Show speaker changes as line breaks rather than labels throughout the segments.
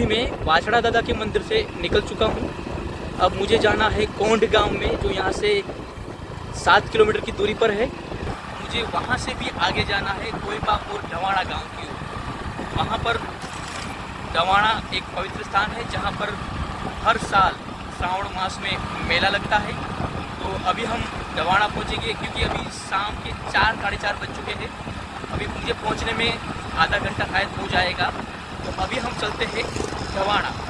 अभी मैं वाछड़ा दादा के मंदिर से निकल चुका हूँ। अब मुझे जाना है कोंड गाँव में, जो यहाँ से सात किलोमीटर की दूरी पर है। मुझे वहाँ से भी आगे जाना है कोयपा और डवाणा गाँव की ओर। वहाँ पर डवाणा एक पवित्र स्थान है, जहाँ पर हर साल श्रावण मास में मेला लगता है। तो अभी हम डवाणा पहुँचेंगे, क्योंकि अभी शाम के चार, साढ़े चार बज चुके हैं। अभी मुझे पहुँचने में आधा घंटा शायद हो जाएगा। तो अभी हम चलते हैं રવાણા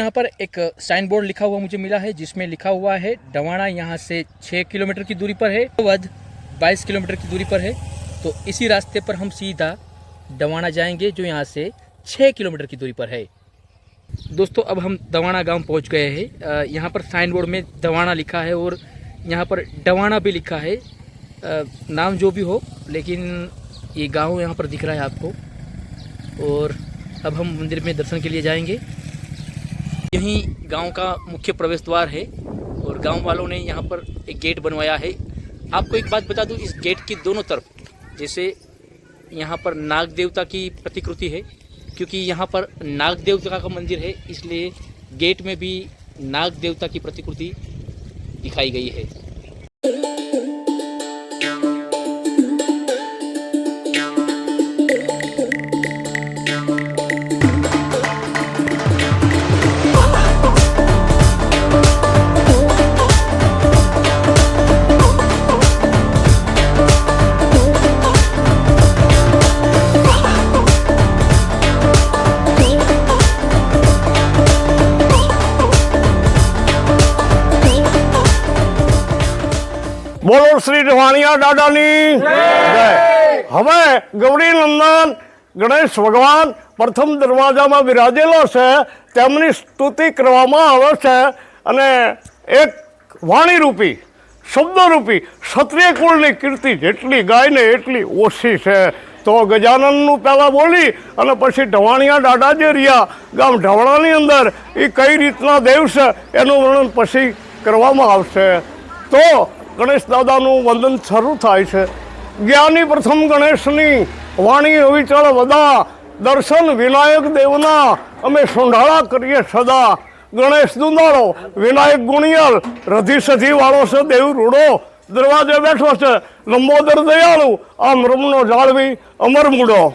यहाँ पर एक साइन बोर्ड लिखा हुआ मुझे मिला है, जिसमें लिखा हुआ है, डवाणा यहाँ से छः किलोमीटर की दूरी पर है वध बाईस किलोमीटर की दूरी पर है। तो इसी रास्ते पर हम सीधा डवाणा जाएँगे, जो यहाँ से छः किलोमीटर की दूरी पर है। दोस्तों, अब हम दवाणा गाँव पहुँच गए हैं। यहाँ पर साइन बोर्ड में दवाणा लिखा है और यहाँ पर डवाणा भी लिखा है। नाम जो भी हो, लेकिन ये गाँव यहाँ पर दिख रहा है आपको। और अब हम मंदिर में दर्शन के लिए जाएँगे। यही गाँव का मुख्य प्रवेश द्वार है और गाँव वालों ने यहाँ पर एक गेट बनवाया है। आपको एक बात बता दूँ, इस गेट की दोनों तरफ़, जैसे यहाँ पर नाग देवता की प्रतिकृति है, क्योंकि यहाँ पर नाग देवता का मंदिर है, इसलिए गेट में भी नाग देवता की प्रतिकृति दिखाई गई है।
બોલો શ્રી રવાણિયા દાદાની. જય. હવે ગૌરી નંદન ગણેશ ભગવાન પ્રથમ દરવાજામાં બિરાજેલો છે. તેમની સ્તુતિ કરવામાં આવે છે. અને એક વાણીરૂપી શબ્દરૂપી ક્ષત્રિય કુળની કીર્તિ જેટલી ગાય ને એટલી ઓછી છે. તો ગજાનનનું પહેલાં બોલી અને પછી ઢવાણિયા દાદા જે રહ્યા ગામ ઢવાણાની અંદર એ કઈ રીતના દેવ છે એનું વર્ણન પછી કરવામાં આવશે. તો ગણેશ દાદાનું વંદન શરૂ થાય છે. જ્ઞાની પ્રથમ ગણેશની વાણી અવિચળ વદા, દર્શન વિનાયક દેવના અમે સોંઢાળા કરીએ સદા. ગણેશ દુંદાળો, વિનાયક ગુણિયલ રધી સધી વાળો છે, દેવ રૂડો, દરવાજે બેઠો છે. લંબોદર દયાળુ આ મૃમનો જાળવી અમર મૂડો.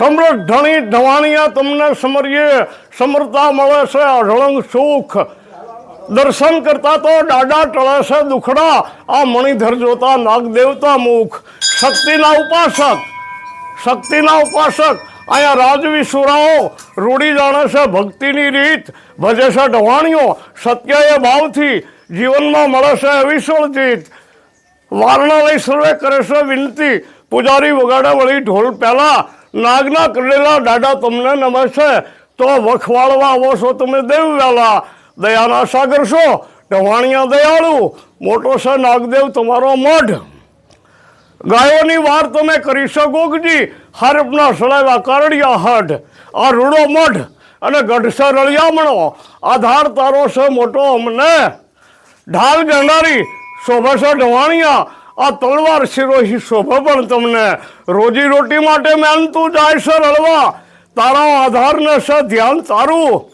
સમૃદ્ધ ધણી ધવાણિયા તમને સમરીએ. સમરતા મળે છે અઢળંગ સુખ. દર્શન કરતા તો દાડા ટળે છે દુખડા. આ મણિધર જોતા નાગ દેવતા મુખ. શક્તિના ઉપાસક. શક્તિના ઉપાસક. અહીંયા રાજવી સુરાઓ રૂડી જાણે છે ભક્તિની રીત. ભજે છે ઢવાણીઓ સત્ય એ ભાવથી જીવનમાં મળે છે અવિષળ જીત વારણાલય સર્વે કરે છે વિનંતી. પૂજારી વગાડે વળી ઢોલ પહેલા. નાગના કરેલા દાદા તમને નમસ્તે. તો વખવાળવા આવો છો તમે દેવ વેલા દયાના સાગર છો ઢવાણિયા દયાળુ. મોટો છે નાગદેવ તમારો મઢ. ગાયોની વાર તમે કરી શકો ગજી હરપના સળાવ્યા કારડિયા હઢ આ રૂડો મઢ અને ગઢસે રળિયામણો. આધાર તારો છે મોટો અમને. ઢાલ ગણનારી શોભા ઢવાણિયા આ તલવાર શિરોહી શોભા પણ તમને રોજી રોટી માટે મહેનતું જાય છે રળવા તારા આધારને છે, ધ્યાન તારું.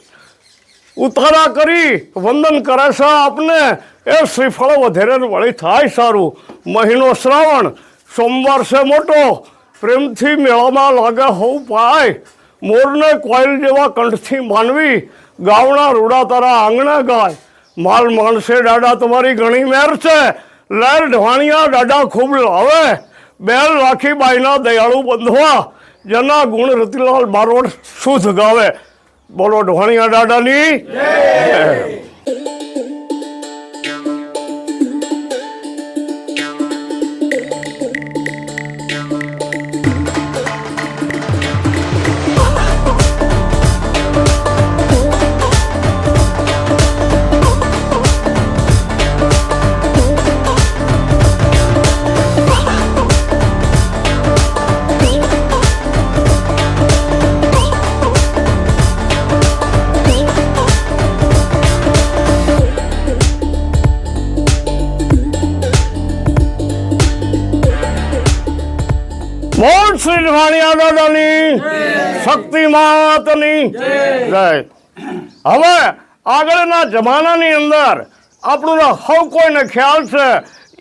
ઉતારા કરી, વંદન કરે છે આપને. એ શ્રીફળ વધેરે વળી થાય સારું. મહિનો શ્રાવણ, સોમવાર છે મોટો. પ્રેમથી મેળામાં લાગે હોવું પાય મોરને કોયલ જેવા કંઠથી માનવી. ગાવણા રૂડા તારા આંગણે ગાય. માલ માણસે દાડા તમારી ઘણી મેર છે. લહેર ઢવાણિયા દાડા ખૂબ લાવે બેલ રાખીબાઈના દયાળુ બંધવા. જેના ગુણ રતિલાલ બારોટ શુદ્ધ ગાવે બોલો ઢવાણિયા દાદાની. બોલ શ્રી વાણિયા દાદાની શક્તિ માતની જય હવે આગળના જમાનાની અંદર આપણું હવ કોઈને ખ્યાલ છે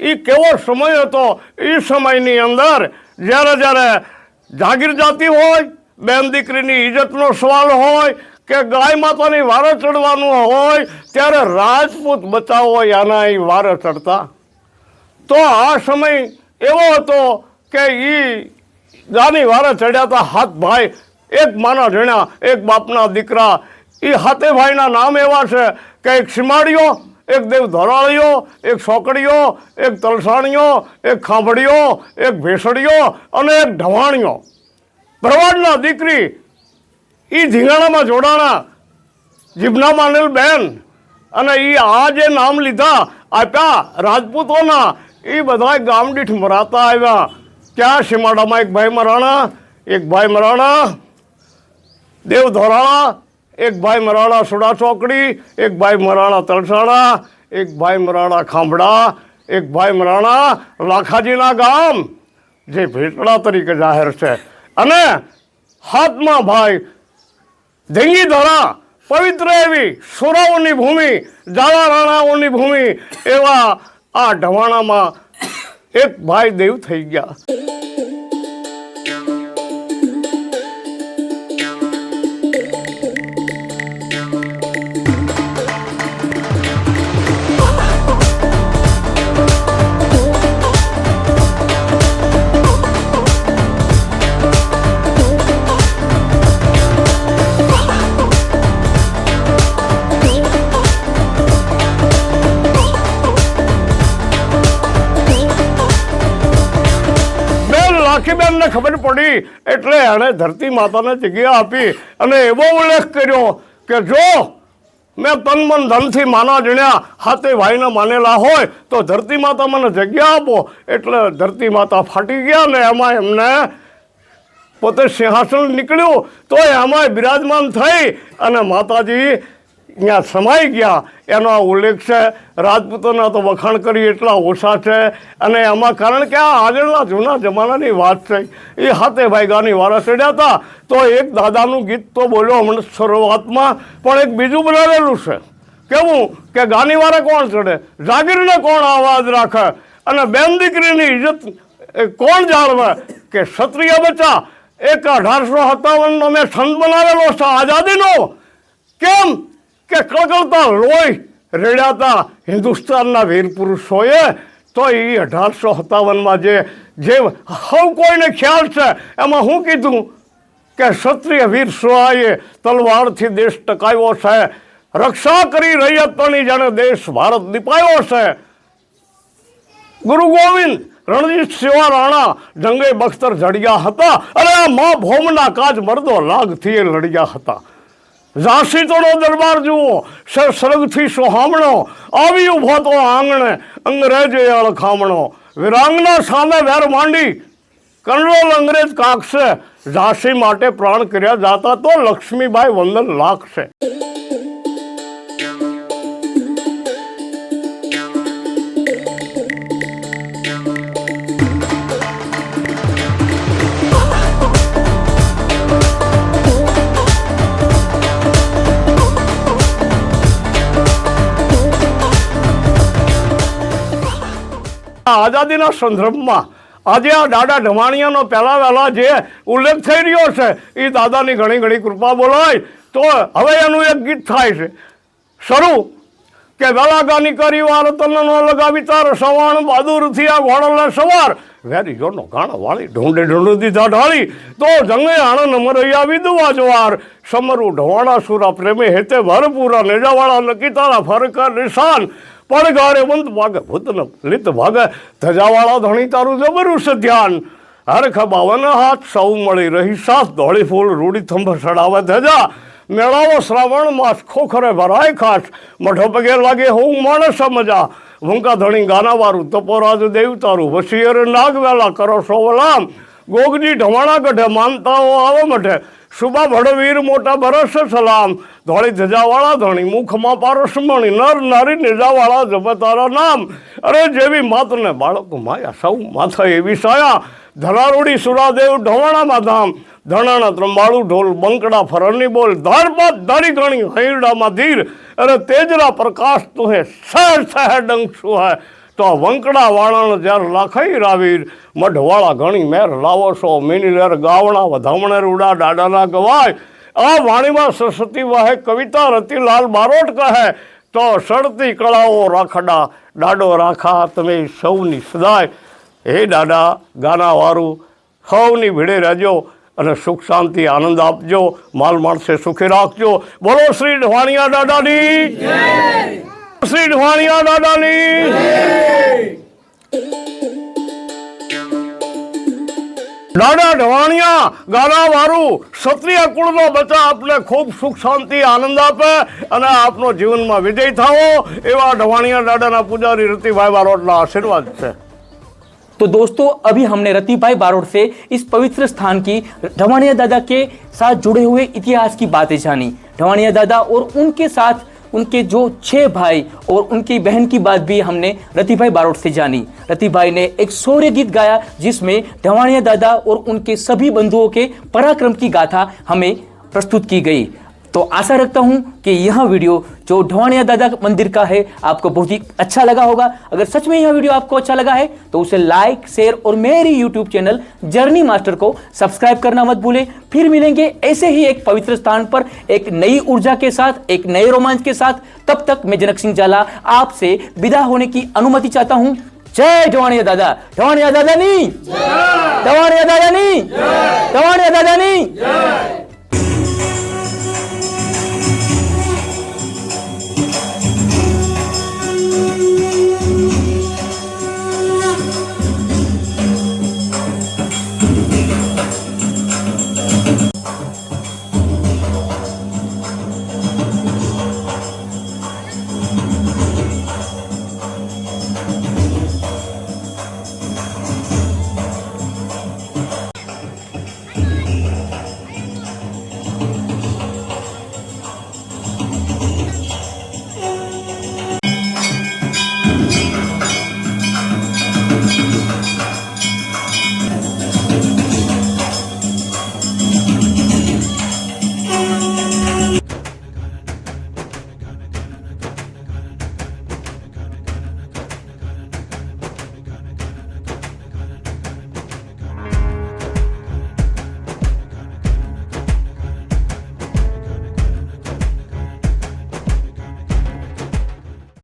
એ કેવો સમય હતો? એ સમયની અંદર જ્યારે જ્યારે જાગીર જાતિ હોય બેન દીકરીની ઇજ્જતનો સવાલ હોય કે ગાય માતાની વારે ચડવાનું હોય ત્યારે રાજપૂત બચાવો આના એ વારે ચડતા. તો આ સમય એવો હતો કે એ ગાની વારે ચડ્યા હતા હાથ ભાઈ. એક માના જણ્યા એક બાપના દીકરા. એ હાથે ભાઈના નામ એવા છે કે એક સીમાડીઓ એક દેવ ધરાળીઓ, એક સોકડીઓ, એક તલસાણીઓ, એક ખાંભડીઓ એક ભેસડીઓ અને એક ઢવાણીઓ. ભરવાડના દીકરી એ ધીંગાણામાં જોડાણા. જીભના માનેલ બેન અને એ આ જે નામ લીધા આપ્યા રાજપૂતોના એ બધા ગામ દીઠ મરાતા આવ્યા. ક્યાં સીમાડામાં એક ભાઈ મરાણા, એક ભાઈ મરાણા, દેવ ધોરાણા, એક ભાઈ મરાણા સુડા ચોકડી, એક ભાઈ મરાણા તલસાણા એક ભાઈ મરાણા ખાંભડા, એક ભાઈ મરાણા લાખાજીના ગામ, જે ભેટડા તરીકે જાહેર છે. અને હાથમાં ભાઈ ધીંગી ધરા, પવિત્ર એવી સુરાઓની ભૂમિ જાવા રાણાઓની ભૂમિ, એવા આ ઢવાણામાં એક ભાઈ દેવ થઈ ગયા. બેન લાખીબેનને ખબર પડી. એટલે એણે ધરતી માતાને જગ્યા આપી અને એવો ઉલ્લેખ કર્યો કે જો મેં તન મન ધનથી માના જણ્યા, હાથે ભાઈને માનેલા હોય, તો ધરતી માતા મને જગ્યા આપો. એટલે ધરતી માતા ફાટી ગયા ને એમાં એમને પોતે સિંહાસન નીકળ્યું. તો એમાં બિરાજમાન થઈ અને માતાજી અહીંયા સમાઈ ગયા. એનો આ ઉલ્લેખ છે, રાજપૂતોના તો વખાણ કરી એટલા ઓછા છે. અને એમાં કારણ કે આ આગળના જૂના જમાનાની વાત છે. એ હાથે ભાઈગાની વારા ચડ્યા હતા. તો એક દાદાનું ગીત તો બોલ્યો હમણાં શરૂઆતમાં, પણ એક બીજું બનાવેલું છે. કેવું? કે ગાની વારે કોણ ચડે? જાગીરને કોણ આવાજ રાખે? અને બેન દીકરીની ઇજ્જત કોણ જાળવે? કે ક્ષત્રિય બચ્ચા? એક અઢારસો સત્તાવનનો મેં છંદ બનાવેલો છે, આઝાદીનો. કેમ? કે કગળતા લોહી રેડાતા હિન્દુસ્તાનના વીર પુરુષોએ, તો એ અઢારસો સત્તાવનમાં જે જે હવ કોઈને ખ્યાલ છે, એમાં હું કીધું કે ક્ષત્રિય વીર સુહાએ તલવારથી દેશ ટકાવ્યો છે, રક્ષા કરી રૈયતની જાણે દેશ ભારત દીપાયો છે. ગુરુ ગોવિંદ, રણજીત સેવા રાણા, જંગે બખ્તર જડ્યા હતા, અને આ મા ભૌમના કાજ મર્દો લાગથી લડ્યા હતા. ઝાંસી તોડો દરબાર જુઓ સર સરગથી સોહામણો, આવી ઊભો તો આંગણે અંગ્રેજે અળખામણો વિરાંગના સામે વેર માંડી, કંડોલ અંગ્રેજ કાકશે ઝાંસી માટે પ્રાણ કર્યા જાતા તો લક્ષ્મીબાઈ વંદન લાગશે આઝાદીના સંદર્ભમાં આજે આ દાદા ઢમાણિયાનો પહેલા વહેલા જે ઉલ્લેખ થઈ રહ્યો છે એ દાદાની ઘણી ઘણી કૃપા બોલાય. તો હવે એનું એક ગીત થાય છે. શરૂ. કે વેલાગાની કરી વાર તન ન લગાવી તાર, સવાણ બહાદુર થયા ઘોડલે સવાર. વેરી જોનો ગાણા વાળી ઢોંડે ઢોંડે દીધા ઢાળી તો જંગે આણંદ મરૈયા વિધવા જવાર. સમરુ ઢવાણા સુરા પ્રેમે હેતે ભરપૂરા નેજાવાળા નકી તારા ફરકર નિશાન. પડગારે બંધ ભાગે ભૂતન લિત ભાગે, ધજાવાળા ધણી તારું જબરું છે ધ્યાન. હરખ બાવન હાથ સૌ મળી રહી સાસ, ધોળી ફૂલ રૂડી થંભ સડાવે ધજા. મેળાવો શ્રાવણ માસ ખોખરે ભરાય ખાસ. મઠો પગે લાગે હું માણસ મજા. ભૂંકા ધણી ગાનાવારું તપોરાજ દેવતારું નાગ નાગવેલા કરો સોવલામ. ગોગજી ઢવાણા ગઢે માનતાઓ આવે મઠે શુભા ભડવીર મોટા બરસ સલામ. ધોળી ધજાવાળા, ધણી મુખમાં પારસમણી, નર નારી નિજાવાળા જપ નામ. અરે જેવી માતને બાળકો માયા, સૌ માથા એવી સાયા. ધરારૂડી સુરાદેવ ઢવાણામાં ધામ. ધણાણા ત્રંબાળુ ઢોલ બંકડા ફરણની બોલ. ધારપાત ધારી ગણી હૈરડામાં ધીર. અરે તેજરા પ્રકાશ તું હે સહેર સહેર ડંક શું હે તો વંકડા વાળાને જ્યારે લાખાઈ રાવીર, મઢવાળા ઘણી મેર લાવો છો મિની ગાવણા, વધામણે રૂડા, દાડાના ગવાય. આ વાણીમાં સરસ્વતી વાહે કવિતા રતિલાલ બારોટ કહે, તો સડતી કળાઓ રાખડા, દાડો રાખા તમે સૌની સદાય. હે ડાડા ગાનાવાળું સૌની ભીડે રહેજો અને સુખ શાંતિ આનંદ આપજો, માલ માણસે સુખી રાખજો. બોલો શ્રી ઢવાણિયા દાદાની. શ્રી ઢવાણિયા દાદાની દાદા ઢવાણિયા ગાના વારું ક્ષત્રિય કુળનો બચા આપને ખૂબ સુખ શાંતિ આનંદ આપે અને આપનો જીવનમાં વિજય થાવો એવા ઢવાણિયા દાદાના પૂજારી રતિભાઈ બારોટના આશીર્વાદ છે
तो दोस्तों अभी हमने रति भाई बारोट से इस पवित्र स्थान की ढवाणिया दादा के साथ जुड़े हुए इतिहास की बातें जानी ढवाणिया दादा और उनके साथ उनके जो छह भाई और उनकी बहन की बात भी हमने रति भाई बारोट से जानी। रति भाई ने एक शौर्य गीत गाया, जिसमें ढवाणिया दादा और उनके सभी बंधुओं के पराक्रम की गाथा हमें प्रस्तुत की गई। तो आशा रखता हूँ कि यह वीडियो जो ढवाणिया दादा मंदिर का है आपको बहुत ही अच्छा लगा होगा। अगर सच में यह वीडियो आपको अच्छा लगा है तो उसे लाइक शेयर और मेरी यूट्यूब चैनल जर्नी मास्टर को सब्सक्राइब करना मत भूलें। फिर मिलेंगे ऐसे ही एक पवित्र स्थान पर एक नई ऊर्जा के साथ एक नए रोमांच के साथ। तब तक मैं जनक सिंह जाला आपसे विदा होने की अनुमति चाहता हूँ। जय ढवाणिया दादा। ढवाणिया दादा नहीं ढवाणिया दादा नहीं ढवाणिया दादा नहीं